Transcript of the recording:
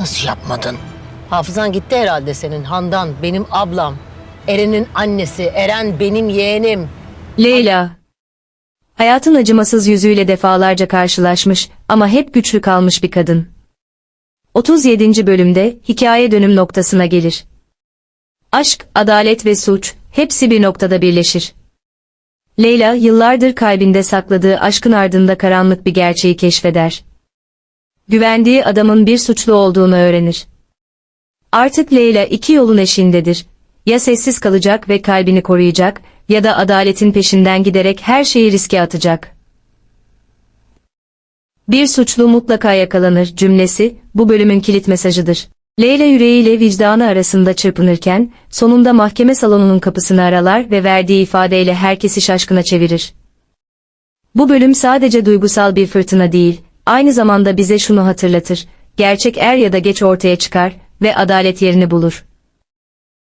Nasıl yapmadın? Hafızan gitti herhalde senin. Handan benim ablam. Eren'in annesi. Eren benim yeğenim. Leyla. Hayatın acımasız yüzüyle defalarca karşılaşmış ama hep güçlü kalmış bir kadın. 37. bölümde hikaye dönüm noktasına gelir. Aşk, adalet ve suç hepsi bir noktada birleşir. Leyla yıllardır kalbinde sakladığı aşkın ardında karanlık bir gerçeği keşfeder. Güvendiği adamın bir suçlu olduğunu öğrenir. Artık Leyla iki yolun eşiğindedir. Ya sessiz kalacak ve kalbini koruyacak ya da adaletin peşinden giderek her şeyi riske atacak. Bir suçlu mutlaka yakalanır cümlesi bu bölümün kilit mesajıdır. Leyla yüreğiyle vicdanı arasında çırpınırken sonunda mahkeme salonunun kapısını aralar ve verdiği ifadeyle herkesi şaşkına çevirir. Bu bölüm sadece duygusal bir fırtına değil, aynı zamanda bize şunu hatırlatır. Gerçek er ya da geç ortaya çıkar ve adalet yerini bulur.